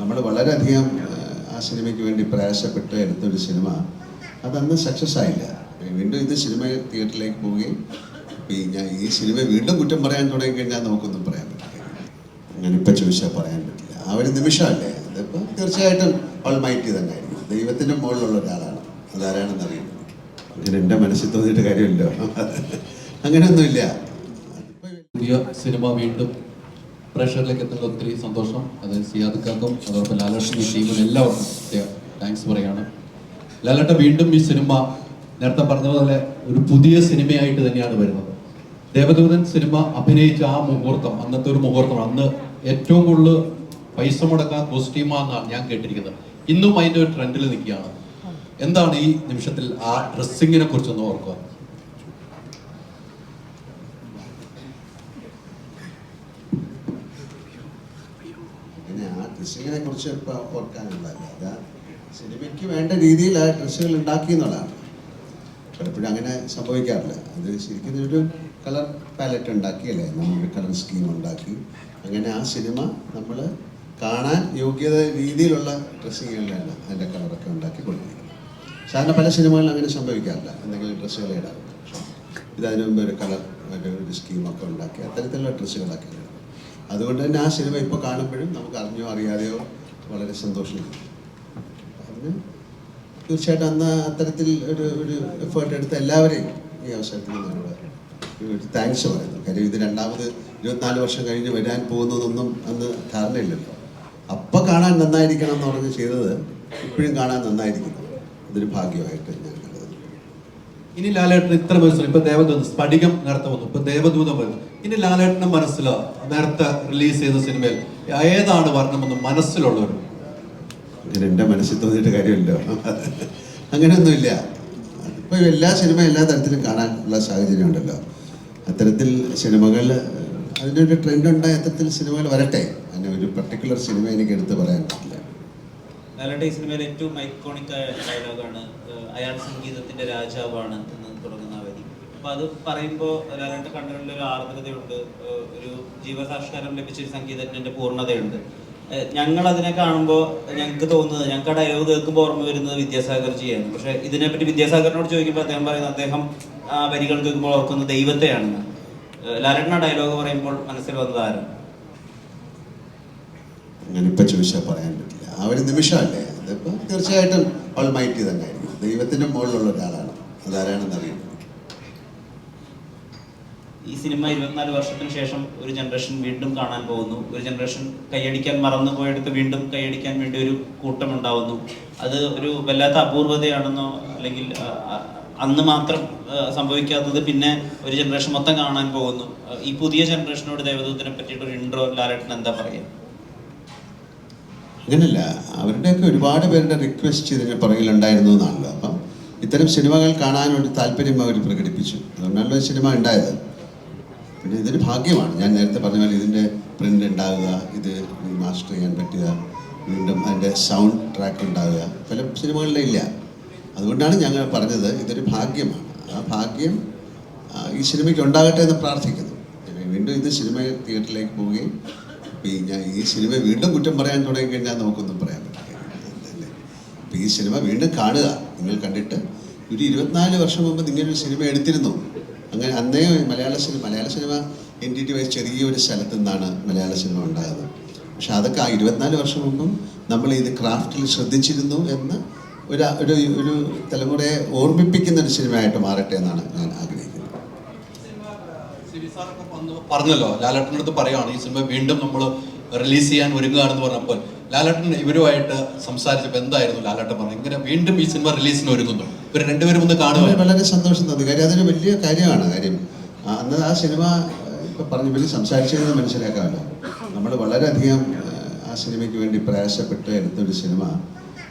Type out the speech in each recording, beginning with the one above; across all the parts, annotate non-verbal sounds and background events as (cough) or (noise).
നമ്മൾ വളരെയധികം ആ സിനിമയ്ക്ക് വേണ്ടി പ്രയാസപ്പെട്ട് എടുത്തൊരു സിനിമ. അതന്ന് സക്സസ് ആയില്ല. വീണ്ടും ഇത് സിനിമ തിയേറ്ററിലേക്ക് പോവുകയും ഞാൻ ഈ സിനിമ വീണ്ടും കുറ്റം പറയാൻ തുടങ്ങിക്കഴിഞ്ഞാൽ നമുക്കൊന്നും പറയാൻ പറ്റില്ല. ഞാനിപ്പോൾ ചോദിച്ചാൽ പറയാൻ പറ്റില്ല. ആ ഒരു നിമിഷമല്ലേ? അതിപ്പോൾ തീർച്ചയായിട്ടും ഓൾമൈറ്റി തന്നെ ആയിരിക്കും ദൈവത്തിന്റെ മുകളിലുള്ള ഒരാളാണ്. അതാരാണെന്ന് അറിയുന്നത് അങ്ങനെ എന്റെ മനസ്സിൽ തോന്നിയിട്ട് കാര്യമില്ലോ (laughs) അങ്ങനെയൊന്നുമില്ല. പുതിയ സിനിമ വീണ്ടും പ്രേക്ഷകരിലേക്ക് എത്തുന്നത് ഒത്തിരി സന്തോഷം. അത് സിയാദക്കാർക്കും അതോടൊപ്പം ലാലേട്ടന്റെ ടീമിന് എല്ലാവർക്കും താങ്ക്സ് പറയാണ് ലാലേട്ട വീണ്ടും ഈ സിനിമ നേരത്തെ പറഞ്ഞതുപോലെ ഒരു പുതിയ സിനിമയായിട്ട് തന്നെയാണ് വരുന്നത്. ദേവദൂതൻ സിനിമ അഭിനയിച്ച ആ മുഹൂർത്തം അന്നത്തെ ഒരു മുഹൂർത്തം. അന്ന് ഏറ്റവും കൂടുതൽ പൈസ മുടക്കാൻ കോസ്റ്റ്യൂമാന്നാണ് ഞാൻ കേട്ടിരിക്കുന്നത്. ഇന്നും അതിന്റെ ഒരു ട്രെൻഡിൽ നിൽക്കുകയാണ്. എന്താണ് ഈ നിമിഷത്തിൽ ആ ഡ്രസ്സിങ്ങിനെ കുറിച്ചൊന്ന് ഓർക്കുക പിന്നെ ആ ഡ്രസ്സിങ്ങിനെ കുറിച്ച് ഓർക്കാനുള്ളതല്ല. അത് സിനിമയ്ക്ക് വേണ്ട രീതിയിൽ ആ ഡ്രസ്സുകൾ ഉണ്ടാക്കി എന്നുള്ളതാണ്. പലപ്പോഴും അങ്ങനെ സംഭവിക്കാറില്ല. അത് ശരിക്കും ഒരു കളർ പാലറ്റ് ഉണ്ടാക്കിയല്ലേ? നമ്മളൊരു കളർ സ്കീം ഉണ്ടാക്കി. അങ്ങനെ ആ സിനിമ നമ്മൾ കാണാൻ യോഗ്യത രീതിയിലുള്ള ഡ്രസ്സിങ്ങുകളിലാണ് അതിന്റെ കളറൊക്കെ ഉണ്ടാക്കി കൊടുക്കുന്നത് സാധാരണ പല സിനിമകളിലും അങ്ങനെ സംഭവിക്കാറില്ല. എന്തെങ്കിലും ഡ്രസ്സുകൾ ഇടാറുണ്ട് അതിനു മുമ്പ് ഒരു കളർ ഒരു സ്കീമൊക്കെ ഉണ്ടാക്കി അത്തരത്തിലുള്ള ഡ്രസ്സുകളൊക്കെ അതുകൊണ്ട് തന്നെ ആ സിനിമ ഇപ്പോൾ കാണുമ്പോഴും നമുക്ക് അറിഞ്ഞോ അറിയാതെയോ വളരെ സന്തോഷം കിട്ടും അതിന് തീർച്ചയായിട്ടും അന്ന് അത്തരത്തിൽ ഒരു ഒരു എഫേർട്ട് എടുത്ത എല്ലാവരെയും ഈ അവസരത്തിൽ ഒരു താങ്ക്സ് പറയുന്നു. കാര്യം ഇത് രണ്ടാമത് ഇരുപത്തിനാല് വർഷം കഴിഞ്ഞ് വരാൻ പോകുന്നതൊന്നും അന്ന് ധാരണയില്ലല്ലോ. അപ്പം കാണാൻ നന്നായിരിക്കണം എന്ന് പറഞ്ഞ് ചെയ്തത് ഇപ്പോഴും കാണാൻ നന്നായിരിക്കുന്നു. അതൊരു ഭാഗ്യമായിട്ട് ഇനി ലാലേട്ടൻ ഇത്ര മനസ്സിൽ ഇപ്പൊ ദേവദൂതം സ്ഫടികം നേരത്തെ വന്നു ഇപ്പൊ ദേവദൂതം വരുന്നു ഇനി ലാലേട്ടന്റെ മനസ്സിൽ നേരത്തെ റിലീസ് ചെയ്ത സിനിമയിൽ ഏതാണ് വരണമെന്ന് മനസ്സിലുള്ളവർ? എന്റെ മനസ്സിൽ തോന്നിയിട്ട് കാര്യമില്ല. അങ്ങനെയൊന്നുമില്ല. ഇപ്പൊ എല്ലാ സിനിമ എല്ലാ തരത്തിലും കാണാനുള്ള സാഹചര്യം ഉണ്ടല്ലോ. അത്തരത്തിൽ സിനിമകൾ അതിനൊരു ട്രെൻഡ് ഉണ്ടായ അത്തരത്തിൽ സിനിമകൾ വരട്ടെ. അതിന് ഒരു പർട്ടിക്കുലർ സിനിമ എനിക്ക് എടുത്ത് പറയാൻ പറ്റില്ല. ഈ സിനിമയിലെ ഏറ്റവും ഐക്കോണിക് ആയ ഡയലോഗാണ് അയാൾ സംഗീതത്തിന്റെ രാജാവാണ് എന്ന് തുടങ്ങുന്ന വരി അപ്പൊ അത് പറയുമ്പോൾ ലാലേട്ട കണ്ണുകളിൽ ഒരു ആർദ്രതയുണ്ട് ഒരു ജീവസാക്ഷാരം ലഭിച്ച ഒരു സംഗീതജ്ഞന്റെ പൂർണതയുണ്ട്. ഞങ്ങൾ അതിനെ കാണുമ്പോൾ ഞങ്ങൾക്ക് തോന്നുന്നത് ഞങ്ങൾക്ക് ആ ഡയലോഗ് കേൾക്കുമ്പോൾ ഓർമ്മ വരുന്നത് വിദ്യാസാഗർ ചെയ്യാണ് പക്ഷെ ഇതിനെപ്പറ്റി വിദ്യാസാഗറിനോട് ചോദിക്കുമ്പോൾ അദ്ദേഹം പറയുന്നത് അദ്ദേഹം ആ വരികൾ കേൾക്കുമ്പോൾ ഓർക്കുന്ന ദൈവത്തെയാണ് ഏഹ് ലാലേട്ടൻ ഡയലോഗ് പറയുമ്പോൾ മനസ്സിൽ വന്നത് ആരാണ്? ഞാനിപ്പോൾ ചോദിച്ചാൽ പറയാൻ പറ്റില്ല. ആ ഒരു നിമിഷമല്ലേ? അതിപ്പോൾ തീർച്ചയായിട്ടും ഓൾമൈറ്റി തന്നെ ദൈവത്തിന്റെ മുകളിലുള്ള ഒരാളാണ്. അതാരാണെന്ന് അറിയുന്നത് ഈ സിനിമ ഇരുപത്തിനാല് വർഷത്തിന് ശേഷം ഒരു ജനറേഷൻ വീണ്ടും കാണാൻ പോകുന്നു. ഒരു ജനറേഷൻ കൈയടിക്കാൻ മറന്നു പോയെടുത്ത് വീണ്ടും കൈയടിക്കാൻ വേണ്ടി ഒരു കൂട്ടം ഉണ്ടാവുന്നു അത് ഒരു വല്ലാത്ത അപൂർവതയാണെന്നോ അല്ലെങ്കിൽ അന്ന് മാത്രം സംഭവിക്കാത്തത് പിന്നെ ഒരു ജനറേഷൻ മൊത്തം കാണാൻ പോകുന്നു. ഈ പുതിയ ജനറേഷനോട് ദേവദൂത്തിനെ പറ്റിയിട്ട് ഒരു ഇൻട്രോ ലാലേട്ടൻ എന്താ പറയുക? അങ്ങനല്ല. അവരുടെയൊക്കെ ഒരുപാട് പേരുടെ റിക്വസ്റ്റ് ഇതിന് പുറകിലുണ്ടായിരുന്നു എന്നാണല്ലോ. അപ്പം ഇത്തരം സിനിമകൾ കാണാനൊരു താല്പര്യം അവർ പ്രകടിപ്പിച്ചു. അതുകൊണ്ടാണല്ലോ സിനിമ ഉണ്ടായത്. പിന്നെ ഇതൊരു ഭാഗ്യമാണ്. ഞാൻ നേരത്തെ പറഞ്ഞ പോലെ ഇതിന്റെ പ്രിന്റ് ഉണ്ടാവുക ഇത് മാസ്റ്റർ ചെയ്യാൻ പറ്റുക വീണ്ടും അതിന്റെ സൗണ്ട് ട്രാക്ക് ഉണ്ടാവുക പല സിനിമകളിലും ഇല്ല. അതുകൊണ്ടാണ് ഞങ്ങൾ പറഞ്ഞത് ഇതൊരു ഭാഗ്യമാണ്. ആ ഭാഗ്യം ഈ സിനിമയ്ക്ക് ഉണ്ടാകട്ടെ എന്ന് പ്രാർത്ഥിക്കുന്നു. വീണ്ടും ഇത് സിനിമ തിയേറ്ററിലേക്ക് പോവുകയും ഈ ഞാൻ ഈ സിനിമ വീണ്ടും കുറ്റം പറയാൻ തുടങ്ങി കഴിഞ്ഞാൽ നമുക്കൊന്നും പറയാൻ പറ്റില്ല. അതല്ലേ അപ്പം ഈ സിനിമ വീണ്ടും കാണുക. നിങ്ങൾ കണ്ടിട്ട് ഒരു ഇരുപത്തിനാല് വർഷം മുമ്പ് നിങ്ങളൊരു സിനിമ എടുത്തിരുന്നു. അങ്ങനെ അന്നേ മലയാള സിനിമ മലയാള സിനിമ എൻ ടി ടി വൈസ് ചെറിയൊരു സ്ഥലത്ത് നിന്നാണ് മലയാള സിനിമ ഉണ്ടായത്. പക്ഷെ അതൊക്കെ ആ ഇരുപത്തിനാല് വർഷം മുമ്പും നമ്മൾ ഇത് ക്രാഫ്റ്റിൽ ശ്രദ്ധിച്ചിരുന്നു എന്ന് ഒരു ഒരു ഒരു തലമുറയെ ഓർമ്മിപ്പിക്കുന്ന ഒരു സിനിമയായിട്ട് മാറട്ടെ എന്നാണ് ഞാൻ ആഗ്രഹിക്കുന്നത്. സാറൊക്കെ വന്ന് പറഞ്ഞല്ലോ ലാലേട്ടന്റെ അടുത്ത് പറയുകയാണ് ഈ സിനിമ വീണ്ടും നമ്മൾ റിലീസ് ചെയ്യാൻ ഒരുങ്ങുകയാണെന്ന് പറഞ്ഞപ്പോൾ. ലാലേട്ടൻ ഇവരുമായിട്ട് സംസാരിച്ചപ്പോൾ എന്തായിരുന്നു ലാലേട്ടൻ പറഞ്ഞു ഇങ്ങനെ വീണ്ടും ഈ സിനിമ റിലീസിന് ഒരുങ്ങുന്നു. ഇവർ രണ്ടുപേരും ഒന്ന് കാണുക. വളരെ സന്തോഷം തോന്നി. കാര്യം അതൊരു വലിയ കാര്യമാണ് കാര്യം. അന്ന് ആ സിനിമ ഇപ്പൊ പറഞ്ഞു വലിയ സംസാരിച്ചത് മനസ്സിലാക്കാമല്ലോ. നമ്മൾ വളരെയധികം ആ സിനിമയ്ക്ക് വേണ്ടി പ്രയാസപ്പെട്ട് എടുത്തൊരു സിനിമ.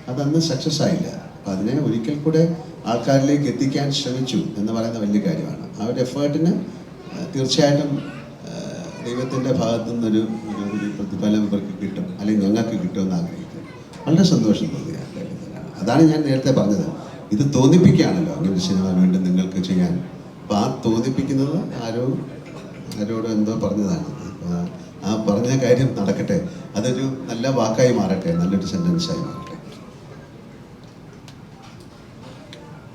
അതന്ന് സക്സസ് ആയില്ല. അപ്പം അതിനെ ഒരിക്കൽ കൂടെ ആൾക്കാരിലേക്ക് എത്തിക്കാൻ ശ്രമിച്ചു എന്ന് പറയുന്ന വലിയ കാര്യമാണ്. ആ ഒരു എഫേർട്ടിന് തീർച്ചയായിട്ടും ദൈവത്തിന്റെ ഭാഗത്തു നിന്നൊരു ഒരു പ്രതിഫലം ഇവർക്ക് കിട്ടും അല്ലെങ്കിൽ ഞങ്ങൾക്ക് കിട്ടുമെന്ന് ആഗ്രഹിക്കുന്നു. വളരെ സന്തോഷം തോന്നിയ കാര്യത്തിലാണ് അതാണ് ഞാൻ നേരത്തെ പറഞ്ഞത്. ഇത് തോന്നിപ്പിക്കുകയാണല്ലോ അങ്ങനെ സിനിമ വീണ്ടും നിങ്ങൾക്ക് ചെയ്യാൻ. അപ്പോൾ ആ തോന്നിപ്പിക്കുന്നത് ആരോ ആരോട് എന്തോ പറഞ്ഞതാണ്. ആ പറഞ്ഞ കാര്യം നടക്കട്ടെ. അതൊരു നല്ല വാക്കായി മാറട്ടെ നല്ലൊരു സെന്റൻസായി മാറട്ടെ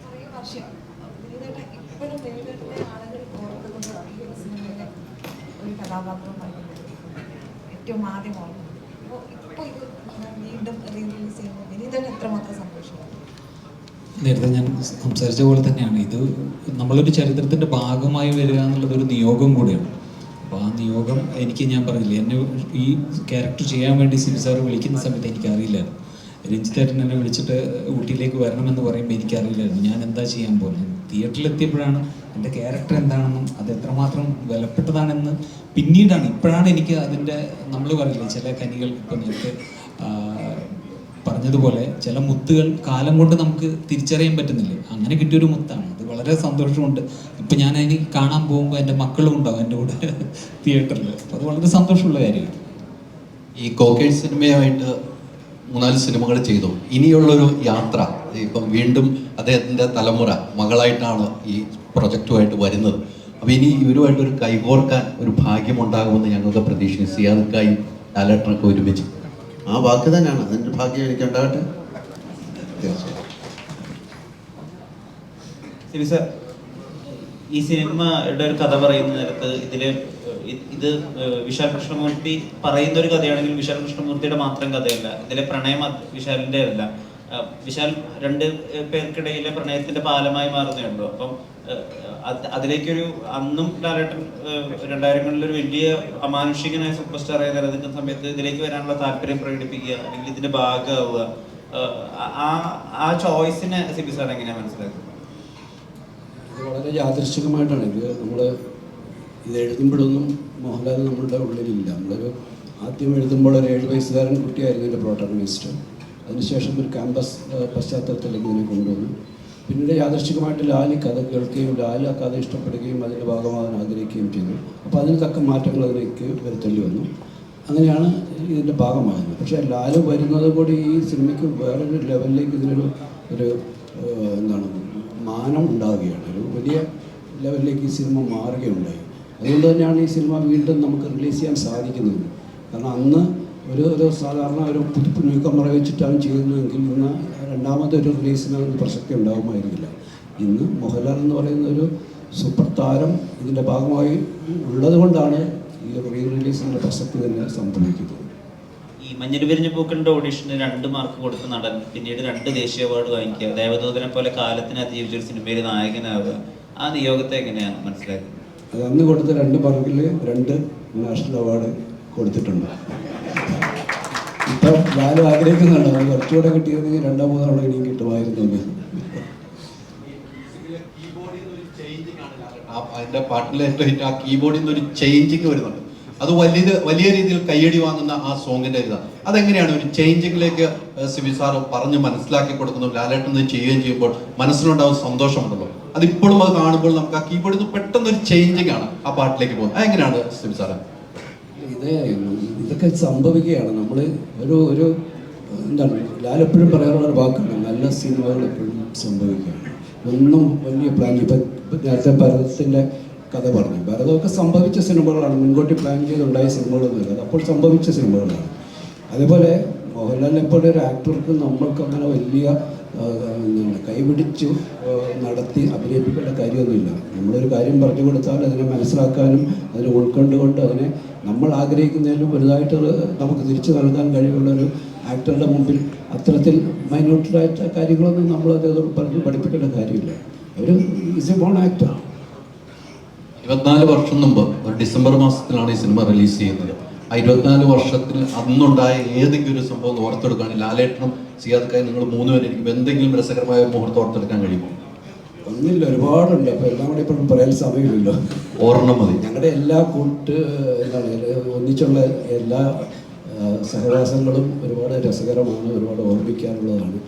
കുറേ വർഷം ഇതിനായിട്ട് ഇപ്പോഴും നേരിടുന്ന ആളുകൾ ഓർക്കുന്നത് ഈ ഒരു സിനിമയിലെ ഒരു കഥാപാത്രമായി ഏറ്റവും ആദ്യം ഇപ്പോൾ ഇത് ചെയ്യുമ്പോൾ നേരത്തെ ഞാൻ സംസാരിച്ച പോലെ തന്നെയാണ്. ഇത് നമ്മളൊരു ചരിത്രത്തിന്റെ ഭാഗമായി വരിക എന്നുള്ളത് ഒരു നിയോഗം കൂടിയാണ്. അപ്പോൾ ആ നിയോഗം എനിക്ക് ഞാൻ പറഞ്ഞില്ല എന്നെ ഈ ക്യാരക്ടർ ചെയ്യാൻ വേണ്ടി സിബി സാർ വിളിക്കുന്ന സമയത്ത് എനിക്കറിയില്ലായിരുന്നു. രഞ്ജിത്തേട്ടൻ എന്നെ വിളിച്ചിട്ട് ഊട്ടിയിലേക്ക് വരണമെന്ന് പറയുമ്പോൾ എനിക്കറിയില്ലായിരുന്നു. ഞാൻ എന്താ ചെയ്യാൻ പോകുന്നത്? തിയേറ്ററിൽ എത്തിയപ്പോഴാണ് എന്റെ ക്യാരക്ടർ എന്താണെന്നും അത് എത്രമാത്രം വിലപ്പെട്ടതാണെന്ന് പിന്നീടാണ്. ഇപ്പോഴാണ് എനിക്ക് അതിന്റെ നമ്മൾ പറയില്ലേ ചില കനികൾ ഇപ്പം നേരത്തെ പറഞ്ഞതുപോലെ ചില മുത്തുകൾ കാലം കൊണ്ട് നമുക്ക് തിരിച്ചറിയാൻ പറ്റുന്നില്ല? അങ്ങനെ കിട്ടിയൊരു മുത്താണ്. അത് വളരെ സന്തോഷമുണ്ട്. ഇപ്പം ഞാൻ അതിന് കാണാൻ പോകുമ്പോൾ എന്റെ മക്കളും ഉണ്ടാവും എന്റെ കൂടെ തിയേറ്ററിൽ അപ്പോൾ അത് വളരെ സന്തോഷമുള്ള കാര്യമാണ്. ഈ കോക്കേജ് സിനിമയായിട്ട് മൂന്നാൽ സിനിമകൾ ചെയ്തു. ഇനിയുള്ളൊരു യാത്ര ഇപ്പം വീണ്ടും അദ്ദേഹത്തിന്റെ തലമുറ മകളായിട്ടാണ് ഈ പ്രൊജക്റ്റുമായിട്ട് വരുന്നത്. അപ്പോൾ ഇനി ഇവരുമായിട്ടൊരു കൈകോർക്കാൻ ഒരു ഭാഗ്യമുണ്ടാകുമെന്ന് ഞങ്ങൾക്ക് പ്രതീക്ഷിക്കുന്നു. സിയാദക്കായും ലാലേട്ടനൊക്കെ ഒരുമിച്ച്. ആ വാക്ക് തന്നെയാണ്. അതിന്റെ ഭാഗ്യം എനിക്ക് ഉണ്ടാകട്ടെ? ശരി സർ. ഈ സിനിമയുടെ ഒരു കഥ പറയുന്ന നേരത്ത് ഇതിൽ ഇത് വിശാൽ കൃഷ്ണമൂർത്തി പറയുന്ന ഒരു കഥയാണെങ്കിൽ വിശാൽ കൃഷ്ണമൂർത്തിയുടെ മാത്രം കഥയല്ല. ഇതിലെ പ്രണയം വിശാലിന്റെ അല്ല വിശാൽ രണ്ട് പേർക്കിടയിലെ പ്രണയത്തിന്റെ പാലമായി മാറുന്നുണ്ടോ അപ്പം അതിലേക്കൊരു അന്നും ഏഹ് രണ്ടായിരങ്ങളിൽ ഒരു വലിയ അമാനുഷികനായ സൂപ്പർ സ്റ്റാർ ആയി നിലനിൽക്കുന്ന സമയത്ത് ഇതിലേക്ക് വരാനുള്ള താല്പര്യം പ്രകടിപ്പിക്കുക അല്ലെങ്കിൽ ഇതിന്റെ ഭാഗമാവുക ആ ആ ചോയ്സിനെ സിബി സാർ എങ്ങനെയാണ് മനസ്സിലാക്കുന്നത്? വളരെ യാദൃശികമായിട്ടാണ് ഇത് നമ്മൾ ഇത് എഴുതുമ്പോഴൊന്നും മോഹൻലാൽ നമ്മളുടെ ഉള്ളിലില്ല. നമ്മളൊരു ആദ്യം എഴുതുമ്പോൾ ഒരു ഏഴ് വയസ്സുകാരൻ കുട്ടിയായിരുന്നു എന്റെ പ്രോട്ടഗണിസ്റ്റ്. അതിനുശേഷം ഒരു ക്യാമ്പസ് പശ്ചാത്തലത്തിലേക്ക് ഇതിനെ കൊണ്ടുവന്നു. പിന്നീട് യാദർശികമായിട്ട് ലാലി കഥ കേൾക്കുകയും ലാൽ ആ കഥ ഇഷ്ടപ്പെടുകയും അതിന്റെ ഭാഗമാകാൻ ആഗ്രഹിക്കുകയും ചെയ്തു. അപ്പോൾ അതിന് തക്ക മാറ്റങ്ങൾ അതിലേക്ക് വരുത്തേണ്ടി വന്നു. അങ്ങനെയാണ് ഇതിന്റെ ഭാഗമായത്. പക്ഷേ ലാൽ വരുന്നത് കൂടി ഈ സിനിമയ്ക്ക് വേറൊരു ലെവലിലേക്ക് ഇതിനൊരു ഒരു എന്താണ് മാനം ഉണ്ടാവുകയാണ്. ഒരു വലിയ ലെവലിലേക്ക് ഈ സിനിമ മാറുകയുണ്ടായി. അതുകൊണ്ട് തന്നെയാണ് ഈ സിനിമ വീണ്ടും നമുക്ക് റിലീസ് ചെയ്യാൻ സാധിക്കുന്നത്. കാരണം അന്ന് ഒരു ഒരു സാധാരണ ഒരു പുതുപ്പ് ന്യൂക്കമറ വെച്ചിട്ടാണ് ചെയ്യുന്നതെങ്കിൽ ഇന്ന് രണ്ടാമത്തെ ഒരു റിലീസിന് അതിന് പ്രസക്തി ഉണ്ടാകുമായിരുന്നില്ല ഇന്ന് മോഹൻലാൽ എന്ന് പറയുന്ന ഒരു സൂപ്പർ താരം ഇതിന്റെ ഭാഗമായി ഉള്ളതുകൊണ്ടാണ് ഈ റീ റിലീസിന്റെ പ്രസക്തി തന്നെ സംഭവിക്കുന്നത്. ഈ മഞ്ഞൾ വിരിഞ്ഞ പൂക്കളുടെ ഓഡീഷന് രണ്ട് മാർക്ക് കൊടുത്ത നടൻ പിന്നീട് രണ്ട് ദേശീയ അവാർഡ് വാങ്ങിക്കുക. ദേവദൂതനെ പോലെ കാലത്തിന് അതിജീവിച്ച ഒരു സിനിമയിൽ നായകനാവുക. ആ നിയോഗത്തെ എങ്ങനെയാണ് മനസ്സിലാക്കുന്നത്? അത് അന്ന് കൊടുത്ത രണ്ട് മാർക്കിൽ രണ്ട് നാഷണൽ അവാർഡ് കൊടുത്തിട്ടുണ്ട്. ഇപ്പം ഞാനും ആഗ്രഹിക്കുന്നുണ്ട്. അത് കുറച്ചുകൂടെ കിട്ടിയിരുന്നെങ്കിൽ രണ്ടോ മൂന്നോ തവണ ഇനിയും കിട്ടുമായിരുന്നു അതിന്റെ പാട്ടിലെ ആ കീബോർഡിൽ നിന്ന് ഒരു ചേഞ്ചിങ് വരുന്നുണ്ട്. അത് വലിയ വലിയ രീതിയിൽ കയ്യടി വാങ്ങുന്ന ആ സോങ്ങിന്റെ ഇതാണ് അതെങ്ങനെയാണ് ഒരു ചേഞ്ചിങ്ങിലേക്ക് സിബി സാർ പറഞ്ഞ് മനസ്സിലാക്കി കൊടുക്കുന്നു ലാലേട്ടൻ ചെയ്യുകയും ചെയ്യുമ്പോൾ മനസ്സിലുണ്ടാവും സന്തോഷമുണ്ടല്ലോ? അതിപ്പോഴും അത് കാണുമ്പോൾ നമുക്ക് ആ കീബോർഡിൽ നിന്ന് പെട്ടെന്ന് ഒരു ചേഞ്ചിങ് ആണ് ആ പാട്ടിലേക്ക് പോകുന്നത്. അതെങ്ങനെയാണ് സിബി സാറ്? ഇത് ഇതൊക്കെ സംഭവിക്കുകയാണ്. നമ്മൾ ഒരു ഒരു എന്താണ് ലാലെപ്പോഴും പറയാറുള്ള ഒരു വാക്കാണ് നല്ല സിനിമകൾ എപ്പോഴും സംഭവിക്കുകയാണ്. ഒന്നും വലിയ പ്ലാൻ ഇപ്പം നേരത്തെ ഭരതത്തിന്റെ കഥ പറഞ്ഞു. ഭരതമൊക്കെ സംഭവിച്ച സിനിമകളാണ്. മുൻകൂട്ടി പ്ലാൻ ചെയ്തുണ്ടായ സിനിമകളൊന്നുമില്ല. അപ്പോൾ സംഭവിച്ച സിനിമകളാണ്. അതേപോലെ മോഹൻലാലിനെ പോലെ ഒരു ആക്ടർക്ക് നമ്മൾക്ക് അങ്ങനെ വലിയ കൈപിടിച്ചു നടത്തി അഭിനയിപ്പിക്കേണ്ട കാര്യമൊന്നുമില്ല. നമ്മളൊരു കാര്യം പറഞ്ഞു കൊടുത്താൽ അതിനെ മനസ്സിലാക്കാനും അതിനെ ഉൾക്കൊണ്ടുകൊണ്ട് അതിനെ നമ്മൾ ആഗ്രഹിക്കുന്നതിലും വലുതായിട്ട് നമുക്ക് തിരിച്ചു നൽകാൻ കഴിവുള്ള ഒരു ആക്ടറുടെ മുമ്പിൽ അത്തരത്തിൽ മൈന്യൂട്ടായിട്ട് കാര്യങ്ങളൊന്നും നമ്മൾ അദ്ദേഹത്തോട് പറഞ്ഞ് പഠിപ്പിക്കേണ്ട കാര്യമില്ല. ഒരു ഈസ് എ ബോൺ ആക്ടർ ഇരുപത്തിനാല് വർഷം മുമ്പ് ഒരു ഡിസംബർ മാസത്തിലാണ് ഈ സിനിമ റിലീസ് ചെയ്യുന്നത്. ആ ഇരുപത്തിനാല് വർഷത്തിൽ അന്നുണ്ടായ ഏതെങ്കിലും ഒരു സംഭവം ഓർത്തെടുക്കുകയാണെങ്കിൽ ലാലേട്ടനും സിയാദക്കായി നിങ്ങൾ മൂന്നുപേരും എന്തെങ്കിലും രസകരമായ മുഹൂർത്തം ഓർത്തെടുക്കാൻ കഴിയുമോ? ഒന്നില്ല ഒരുപാടുണ്ട്. അപ്പോൾ എല്ലാം കൂടി ഇപ്പോഴും പറയാൻ സമയമില്ലല്ലോ. ഓർമ്മ മതി. ഞങ്ങളുടെ എല്ലാ കൂട്ട് എന്താണ് ഒന്നിച്ചുള്ള എല്ലാ സഹവാസങ്ങളും ഒരുപാട് രസകരമാണ് ഒരുപാട് ഓർമ്മിക്കാനുള്ളതാണ്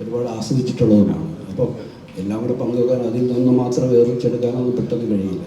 ഒരുപാട് ആസ്വദിച്ചിട്ടുള്ളതുമാണ്. അപ്പം എല്ലാം കൂടെ പങ്കുവെക്കാൻ അതിൽ നിന്ന് മാത്രം വേർതിരിച്ചെടുക്കാനൊന്നും പെട്ടെന്ന് കഴിയില്ല.